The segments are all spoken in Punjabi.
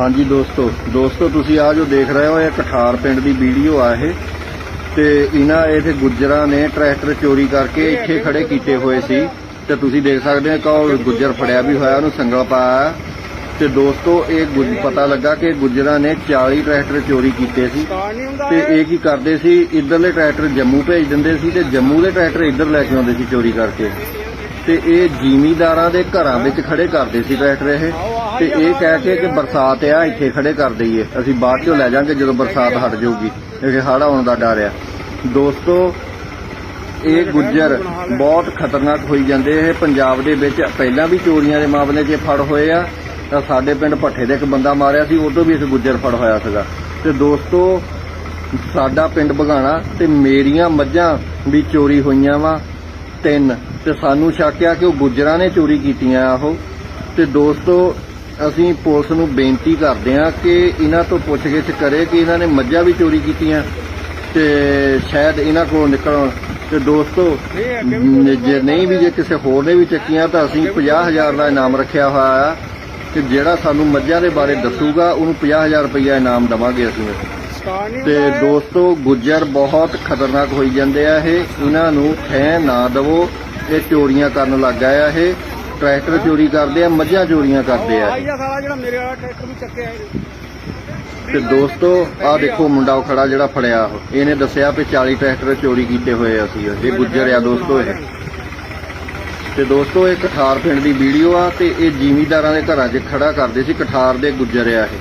ਹਾਂਜੀ ਦੋਸਤੋ ਦੋਸਤੋ ਤੁਸੀਂ ਆ ਜੋ ਦੇਖ ਰਹੇ ਹੋ, ਇਹ ਕਠਾਰ ਪਿੰਡ ਦੀ ਵੀਡੀਓ ਆ ਇਹ। ਤੇ ਇਹਨਾਂ ਇਥੇ ਗੁੱਜਰਾਂ ਨੇ ਟਰੈਕਟਰ ਚੋਰੀ ਕਰਕੇ ਇੱਥੇ ਖੜੇ ਕੀਤੇ ਹੋਏ ਸੀ। ਤੇ ਤੁਸੀਂ ਦੇਖ ਸਕਦੇ ਹੋ ਕਿ ਗੁੱਜਰ ਫੜਿਆ ਵੀ ਹੋਇਆ, ਉਹਨੂੰ ਸੰਗਲ ਪਾਇਆ। ਤੇ ਦੋਸਤੋ, ਇਹ ਗੁੱਜ ਪਤਾ ਲੱਗਾ ਕਿ ਗੁੱਜਰਾਂ ਨੇ 40 ਟਰੈਕਟਰ ਚੋਰੀ ਕੀਤੇ ਸੀ। ਤੇ ਇਹ ਕੀ ਕਰਦੇ ਸੀ, ਇੱਧਰਲੇ ਟਰੈਕਟਰ ਜੰਮੂ ਭੇਜ ਦਿੰਦੇ ਸੀ ਤੇ ਜੰਮੂ ਦੇ ਟਰੈਕਟਰ ਇੱਧਰ ਲੈ ਕੇ ਆਉਂਦੇ ਸੀ ਚੋਰੀ ਕਰਕੇ। ਤੇ ਇਹ ਜਿਮੀਦਾਰਾਂ ਦੇ ਘਰਾਂ ਵਿੱਚ ਖੜੇ ਕਰਦੇ ਸੀ ਟਰੈਕਟਰ ਇਹ। ਤੇ ਇਹ ਕਹਿ ਕੇ ਕਿ ਬਰਸਾਤ ਆ, ਇੱਥੇ ਖੜੇ ਕਰ ਦਈਏ। ਅਸੀਂ ਬਾਅਦ ਚੋਂ ਲੈ ਜਾਾਂਗੇ ਜਦੋਂ ਬਰਸਾਤ ਹਟ ਜਾਊਗੀ। ਕਿਉਂਕਿ ਹੜ੍ਹ ਆਉਣ ਦਾ ਡਰ ਆ। ਦੋਸਤੋ, ਇਹ ਗੁੱਜਰ ਬਹੁਤ ਖਤਰਨਾਕ ਹੋਈ ਜਾਂਦੇ ਇਹ ਪੰਜਾਬ ਦੇ ਵਿੱਚ ਪਹਿਲਾਂ ਵੀ ਚੋਰੀਆਂ ਦੇ ਮਾਮਲੇ 'ਚ ਫੜ ਹੋਏ ਆ। ਤਾਂ ਸਾਡੇ ਪਿੰਡ ਭੱਠੇ ਦੇ ਇੱਕ ਬੰਦਾ ਮਾਰਿਆ ਸੀ ਉਦੋਂ ਵੀ ਇੱਕ ਗੁੱਜਰ ਫੜ ਹੋਇਆ ਸੀਗਾ। ਤੇ ਦੋਸਤੋ, ਸਾਡਾ ਪਿੰਡ ਬਗਾਣਾ ਤੇ ਮੇਰੀਆਂ ਮੱਝਾਂ ਵੀ ਚੋਰੀ ਹੋਈਆਂ ਵਾ, ਤਿੰਨ। ਤੇ ਸਾਨੂੰ ਸ਼ੱਕ ਆ ਕਿ ਉਹ ਗੁੱਜਰਾਂ ਨੇ ਚੋਰੀ ਕੀਤੀਆਂ ਉਹ। ਤੇ ਦੋਸਤੋ ਅਸੀਂ ਪੁਲਿਸ ਨੂੰ ਬੇਨਤੀ ਕਰਦੇ ਹਾਂ ਕਿ ਇਹਨਾਂ ਤੋਂ ਪੁੱਛਗਿੱਛ ਕਰੇ ਕਿ ਇਹਨਾਂ ਨੇ ਮੱਝਾਂ ਵੀ ਚੋਰੀ ਕੀਤੀਆਂ ਤੇ ਸ਼ਾਇਦ ਇਹਨਾਂ ਕੋਲੋਂ ਨਿਕਲਣ। ਤੇ ਦੋਸਤੋ ਜੇ ਨਹੀਂ ਵੀ ਜੇ ਕਿਸੇ ਹੋਰ ਨੇ ਵੀ ਚੱਕੀਆਂ ਤਾਂ ਅਸੀਂ 50000 ਦਾ ਇਨਾਮ ਰੱਖਿਆ ਹੋਇਆ ਆ ਕਿ ਜਿਹੜਾ ਸਾਨੂੰ ਮੱਝਾਂ ਦੇ ਬਾਰੇ ਦੱਸੂਗਾ, ਉਹਨੂੰ 50000 ਰੁਪਇਆ ਇਨਾਮ ਦੇਵਾਂਗੇ ਅਸੀਂ। ਤੇ ਦੋਸਤੋ, ਗੁੱਜਰ ਬਹੁਤ ਖਤਰਨਾਕ ਹੋਈ ਜਾਂਦੇ ਆ ਇਹ। ਇਹਨਾਂ ਨੂੰ ਖੈ ਨਾ ਦਵੋ, ਇਹ ਚੋਰੀਆਂ ਕਰਨ ਲੱਗ ਗਏ ਆ ਇਹ। ਟਰੈਕਟਰ ਚੋਰੀ ਕਰਦੇ ਆ ਮੱਝਾਂ ਚੋਰੀਆਂ ਕਰਦੇ ਆ। ਆਈਆ ਸਾਲਾ ਜਿਹੜਾ ਮੇਰੇ ਵਾਲਾ ਟਰੈਕਟਰ ਵੀ ਚੱਕਿਆ ਇਹਨੇ ਤੇ ਦੋਸਤੋ ਆਹ ਦੇਖੋ ਮੁੰਡਾ ਉਹ ਖੜਾ ਜਿਹੜਾ ਫੜਿਆ ਇਹਨੇ ਦੱਸਿਆ ਕਿ 40 ਟਰੈਕਟਰ ਚੋਰੀ ਕੀਤੇ ਹੋਏ ਆ ਸੀ ਇਹ ਗੁੱਜਰ ਆ ਦੋਸਤੋ ਇਹ। ਤੇ ਦੋਸਤੋ ਇਹ ਕਠਾਰ ਪਿੰਡ ਦੀ ਵੀਡੀਓ ਆ ਤੇ ਇਹ ਜ਼ਿਮੀਂਦਾਰਾਂ ਦੇ ਘਰਾਂ 'ਚ ਖੜਾ ਕਰਦੇ ਸੀ ਕਠਾਰ ਦੇ ਗੁੱਜਰ ਆ ਇਹ।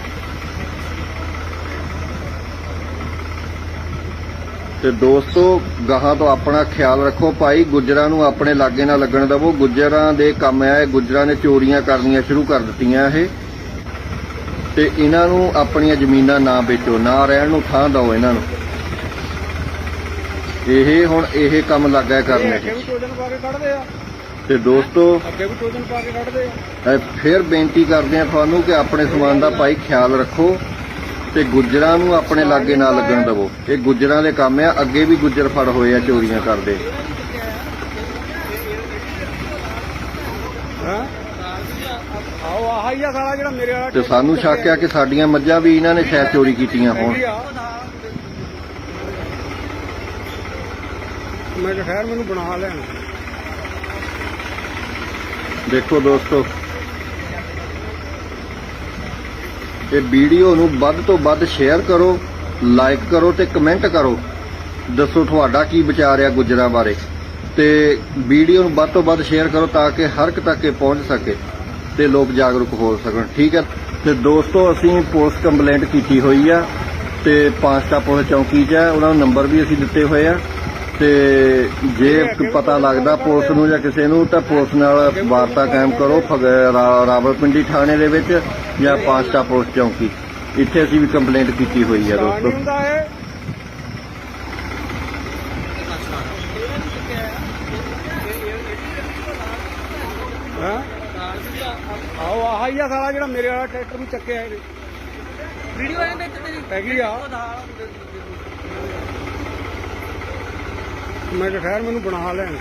ਤੇ ਦੋਸਤੋ ਗਾਹਾਂ ਤੋਂ ਆਪਣਾ ਖਿਆਲ ਰੱਖੋ ਭਾਈ ਗੁੱਜਰਾਂ ਨੂੰ ਆਪਣੇ ਲਾਗੇ ਨਾ ਲੱਗਣ ਦਵੋ। ਗੁੱਜਰਾਂ ਦੇ ਕੰਮ ਆ ਇਹ ਗੁੱਜਰਾਂ ਨੇ ਚੋਰੀਆਂ ਕਰਨੀਆਂ ਸ਼ੁਰੂ ਕਰ ਦਿੱਤੀਆਂ ਇਹ। ਤੇ ਇਹਨਾਂ ਨੂੰ ਆਪਣੀਆਂ ਜ਼ਮੀਨਾਂ ਨਾ ਵੇਚੋ ਨਾ ਰਹਿਣ ਨੂੰ ਥਾਂ ਦਿਓ ਇਹਨਾਂ ਨੂੰ। ਇਹ ਹੁਣ ਇਹ ਕੰਮ ਲੱਗਾ ਕਰਨ ਤੇ ਦੋਸਤੋ ਅੱਗੇ ਵੀ ਟੋਜਨ ਪਾ ਕੇ ਕੱਢਦੇ ਆ। ਫਿਰ ਬੇਨਤੀ ਕਰਦੇ ਆ ਤੁਹਾਨੂੰ ਕਿ ਆਪਣੇ ਸਮਾਨ ਦਾ ਭਾਈ ਖਿਆਲ ਰੱਖੋ। ਤੇ ਗੁੱਜਰਾਂ ਨੂੰ ਆਪਣੇ ਲਾਗੇ ਨਾ ਲੱਗਣ ਦਿਵੋ। ਇਹ ਗੁੱਜਰਾਂ ਦੇ ਕੰਮ ਆ ਅੱਗੇ ਵੀ ਗੁੱਜਰ ਫੜ ਹੋਏ ਆ ਚੋਰੀਆਂ ਕਰਦੇ। ਹਾਂ? ਆਓ ਆਹ ਹੀ ਆ ਸਾਲਾ ਜਿਹੜਾ ਮੇਰੇ ਵਾਲਾ ਤੇ ਸਾਨੂੰ ਸ਼ੱਕ ਆ ਕਿ ਸਾਡੀਆਂ ਮੱਝਾਂ ਵੀ ਇਹਨਾਂ ਨੇ ਸ਼ਾਇਦ ਚੋਰੀ ਕੀਤੀਆਂ ਹੋਣ। ਮੈਂ ਕਿਹਾ ਖੈਰ ਮੈਨੂੰ ਬਣਾ ਲੈਣ। ਦੇਖੋ ਦੋਸਤੋ ਇਹ ਵੀਡੀਓ ਨੂੰ ਵੱਧ ਤੋਂ ਵੱਧ ਸ਼ੇਅਰ ਕਰੋ ਲਾਈਕ ਕਰੋ ਤੇ ਕਮੈਂਟ ਕਰੋ। ਦੱਸੋ ਤੁਹਾਡਾ ਕੀ ਵਿਚਾਰ ਆ ਗੁੱਜਰਾਂ ਬਾਰੇ। ਤੇ ਵੀਡੀਓ ਨੂੰ ਵੱਧ ਤੋਂ ਵੱਧ ਸ਼ੇਅਰ ਕਰੋ ਤਾਂ ਕਿ ਹਰ ਇੱਕ ਤੱਕ ਇਹ ਪਹੁੰਚ ਸਕੇ ਤੇ ਲੋਕ ਜਾਗਰੂਕ ਹੋ ਸਕਣ। ਠੀਕ ਹੈ? ਤੇ ਦੋਸਤੋ, ਅਸੀਂ ਪੁਲਿਸ ਕੰਪਲੇਂਟ ਕੀਤੀ ਹੋਈ ਆ ਤੇ ਪਾਸਟਾ ਪੁਲਿਸ ਚੌਂਕੀ 'ਚ ਉਹਨਾਂ ਨੂੰ ਨੰਬਰ ਵੀ ਅਸੀਂ ਦਿੱਤੇ ਹੋਏ ਆ। ਤੇ ਜੇ ਪਤਾ ਲੱਗਦਾ ਪੁਲਿਸ ਨੂੰ ਜਾਂ ਕਿਸੇ ਨੂੰ ਤਾਂ ਪੁਲਿਸ ਨਾਲ ਵਾਰਤਾ ਕਾਇਮ ਕਰੋ ਫਗ- ਰਾ- ਰਾਵਲਪਿੰਡੀ ਥਾਣੇ ਦੇ ਵਿੱਚ ਜਾਂ ਪਾਂਚਟਾ ਪੁਲਿਸ ਚੌਂਕੀ। ਇੱਥੇ ਅਸੀਂ ਵੀ ਕੰਪਲੇਂਟ ਕੀਤੀ ਹੋਈ ਤਾਂ ਦੋਸਤੋ। ਹੁੰਦਾ ਹਾਂ। ਆਓ ਆਹ ਹੀ ਆ ਸਾਲਾ ਜਿਹੜਾ ਮੇਰੇ ਵਾਲਾ ਟਰੈਕਟਰ ਵੀ ਚੱਕਿਆ ਇਹਨੇ ਵੀਡੀਓ ਆਇਆ ਵਿੱਚ ਤੇਰੀ ਹੈਗੀ ਆ। ਮੈਂ ਕਿਹਾ ਖੈਰ ਮੈਨੂੰ ਬਣਾ ਲੈਣ।